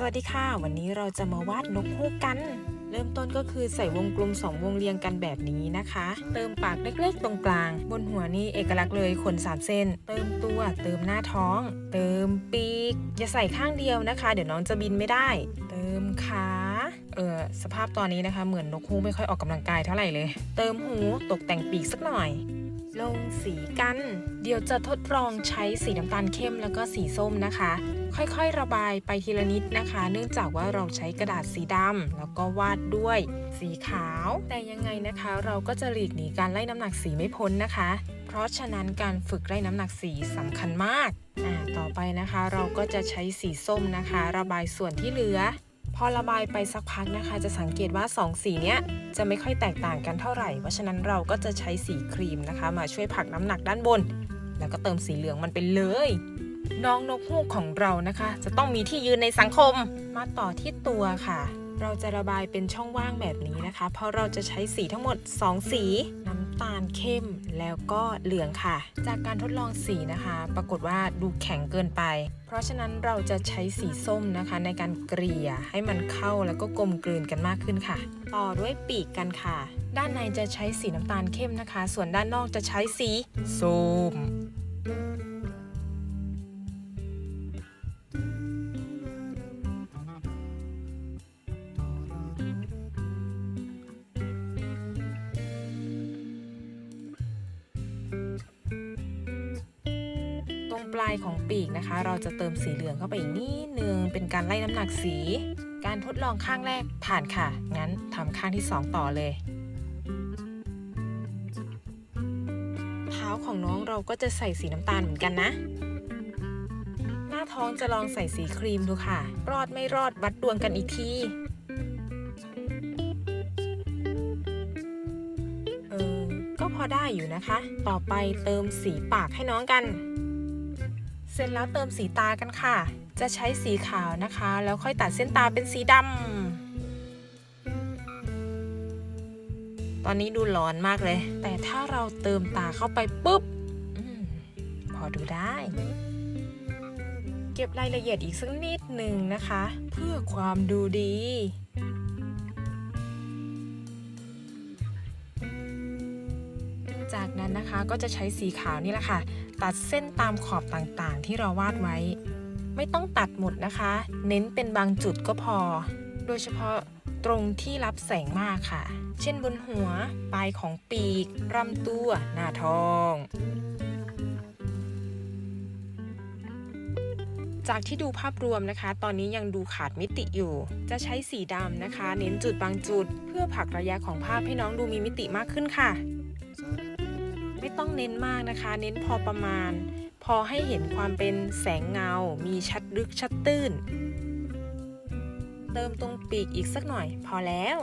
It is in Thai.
สวัสดีค่ะ วันนี้เราจะมาวาดนกฮูกกัน เริ่มต้นก็คือใส่วงกลมสองวงเรียงกันแบบนี้นะคะ เติมปากเล็กๆ ตรงกลาง บนหัวนี่เอกลักษณ์เลยขนสามเส้น เติมตัวเติมหน้าท้อง เติมปีก อย่าใส่ข้างเดียวนะคะ เดี๋ยวน้องจะบินไม่ได้ เติมขาเออสภาพตอนนี้นะคะ เหมือนนกฮูกไม่ค่อยออกกำลังกายเท่าไหร่เลย เติมหูตกแต่งปีกสักหน่อย ลงสีกัน เดี๋ยวจะทดลองใช้สีน้ำตาลเข้มแล้วก็สีส้มนะคะ ค่อยๆระบายไปทีละนิดนะคะ เนื่องจากว่าเราใช้กระดาษสีดำแล้วก็วาดด้วยสีขาว แต่ยังไงนะคะ เราก็จะหลีกหนีการไล่น้ำหนักสีไม่พ้นนะคะ เพราะฉะนั้นการฝึกไล่น้ำหนักสีสำคัญมาก ต่อไปนะคะ เราก็จะใช้สีส้มนะคะ ระบายส่วนที่เหลือ พอระบายไปสักพักนะคะ จะสังเกตว่า 2 สีเนี้ยจะไม่ค่อยแตกต่างกันเท่าไหร่ เพราะฉะนั้นเราก็จะใช้สีครีมนะคะ มาช่วยผลักน้ำหนักด้านบน แล้วก็เติมสีเหลืองมันไปเลย น้องนกฮูกของเรานะคะ จะต้องมีที่ยืนในสังคมมาต่อที่ตัวค่ะ เราจะระบายเป็นช่องว่างแบบนี้นะคะ เพราะเราจะใช้สีทั้งหมด 2 สี น้ำตาลเข้มแล้วก็เหลืองค่ะ จากการทดลองสีนะคะ ปรากฏว่าดูแข็งเกินไป เพราะฉะนั้นเราจะใช้สีส้มนะคะ ในการเกลี่ยให้มันเข้าแล้วก็กลมกลืนกันมากขึ้นค่ะ ต่อด้วยปีกกันค่ะ ด้านในจะใช้สีน้ำตาลเข้มนะคะ ส่วนด้านนอกจะใช้สีส้ม ลายของปีกนะคะ เราจะเติมสีเหลืองเข้าไปอีกนิดนึง เป็นการไล่น้ำหนักสี การทดลองข้างแรกผ่านค่ะ งั้นทำข้างที่ 2 ต่อเลย เท้าของน้องเราก็จะใส่สีน้ำตาลเหมือนกันนะ หน้าท้องจะลองใส่สีครีมดูค่ะ รอดไม่รอดวัดดวงกันอีกทีเออก็พอได้อยู่นะคะ ต่อไปเติมสีปากให้น้องกัน เสร็จแล้วเติมสีตากันค่ะ จะใช้สีขาวนะคะ แล้วค่อยตัดเส้นตาเป็นสีดำตอนนี้ดูร้อนมากเลย แต่ถ้าเราเติมตาเข้าไปปุ๊บอพอดูได้ เก็บรายละเอียดอีกสักนิดหนึ่งนะคะ เพื่อความดูดี จากนั้นนะคะก็จะใช้สีขาวนี่แหละค่ะ ตัดเส้นตามขอบต่างๆ ที่เราวาดไว้ ไม่ต้องตัดหมดนะคะ เน้นเป็นบางจุดก็พอ โดยเฉพาะตรงที่รับแสงมากค่ะ เช่นบนหัว ปลายของปีกลำตัว หน้าท้อง จากที่ดูภาพรวมนะคะ ตอนนี้ยังดูขาดมิติอยู่ จะใช้สีดำนะคะ เน้นจุดบางจุด เพื่อผลักระยะของภาพให้น้องดูมีมิติมากขึ้นค่ะ ไม่ต้องเน้นมากนะคะ เน้นพอประมาณ พอให้เห็นความเป็นแสงเงา มีชัดลึกชัดตื้น เติมตรงปีกอีกสักหน่อย พอแล้ว